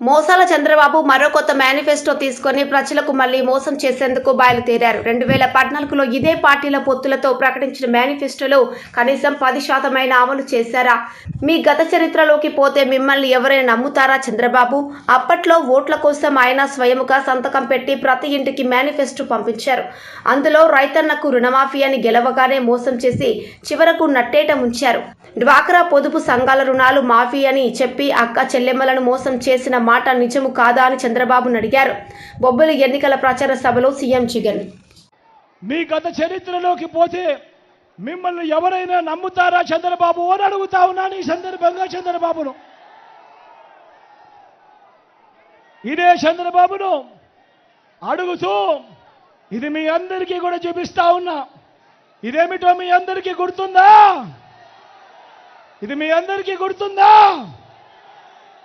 మోసాల చంద్రబాబు మరో కొత్త మేనిఫెస్టో తీసుకొని ప్రజలకు మళ్ళీ మోసం చేసేందుకు బయలుదేరారు. రెండు వేల పద్నాలుగులో ఇదే పార్టీల పొత్తులతో ప్రకటించిన మేనిఫెస్టోలో కనీసం పది శాతమైన అమలు చేశారా? మీ గత చరిత్రలోకి పోతే మిమ్మల్ని ఎవరైనా నమ్ముతారా చంద్రబాబు? అప్పట్లో ఓట్ల కోసం ఆయన స్వయముగా సంతకం పెట్టి ప్రతి ఇంటికి మేనిఫెస్టో పంపించారు. అందులో రైతన్నకు రుణమాఫీ అని గెలవగానే మోసం చేసి చివరకు నట్టేట ముంచారు. డ్వాక్రా పొదుపు సంఘాల రుణాలు మాఫీ అని చెప్పి అక్క చెల్లెమ్మలను మోసం చేసిన మాట నిజము కాదా అని చంద్రబాబును అడిగారు. బొబ్బిలి ఎన్నికల ప్రచార సభలో సీఎం జగన్ మీ గత చరిత్రలోకి పోతే మిమ్మల్ని ఎవరైనా నమ్ముతారా చంద్రబాబు అని అడుగుతా ఉన్నాను ఈ సందర్భంగా చంద్రబాబును. ఇదే చంద్రబాబును అడుగుతూ ఇది మీ అందరికీ కూడా చూపిస్తా ఉన్నా. ఇదేమిటో మీ అందరికీ గుర్తుందా? ఇది మీ అందరికీ గుర్తుందా?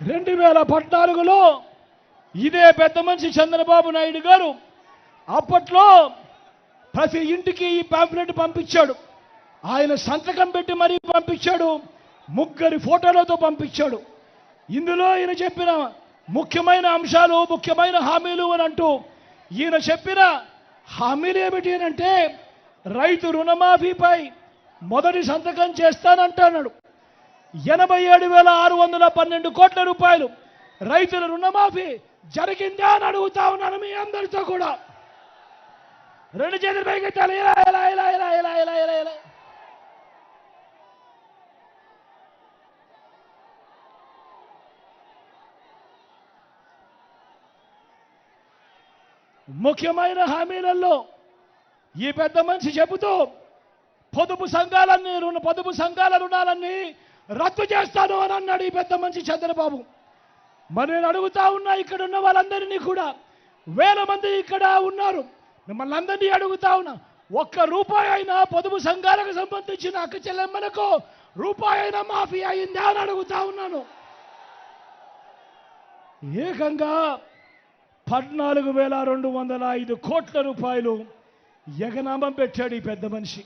రెండు వేల పద్నాలుగులో ఇదే పెద్ద మనిషి చంద్రబాబు నాయుడు గారు అప్పట్లో ప్రతి ఇంటికి ఈ పాంప్లెట్ పంపించాడు. ఆయన సంతకం పెట్టి మరీ పంపించాడు. ముగ్గురి ఫోటోలతో పంపించాడు. ఇందులో ఈయన చెప్పిన ముఖ్యమైన అంశాలు ముఖ్యమైన హామీలు అని అంటూ ఈయన చెప్పిన హామీలు ఏమిటి అంటే రైతు రుణమాఫీపై మొదటి సంతకం చేస్తానంటున్నాడు ఎనభై ఏడు వేల ఆరు వందల పన్నెండు కోట్ల రూపాయలు రైతుల రుణమాఫీ జరిగిందా అని అడుగుతా ఉన్నాను మీ అందరితో కూడా. రెండు చేతులు పైకి ముఖ్యమైన హామీలలో ఈ పెద్ద మనిషి చెబుతూ పొదుపు సంఘాలన్నీ రుణ పొదుపు సంఘాల రుణాలన్నీ రద్దు చేస్తాను అని అన్నాడు ఈ పెద్ద మనిషి చంద్రబాబు. మరి నేను అడుగుతా ఉన్నా ఇక్కడ ఉన్న వాళ్ళందరినీ కూడా. వేల మంది ఇక్కడ ఉన్నారు. మిమ్మల్ని అందరినీ అడుగుతా ఉన్నా. ఒక్క రూపాయి అయినా పొదుపు సంఘాలకు సంబంధించిన అక్క చెల్లెమ్మలకు రూపాయి అయినా మాఫీ అయిందా అని అడుగుతా ఉన్నాను. ఏకంగా పద్నాలుగు వేల రెండు వందల ఐదు కోట్ల రూపాయలు ఎగనామం పెట్టాడు ఈ పెద్ద మనిషి.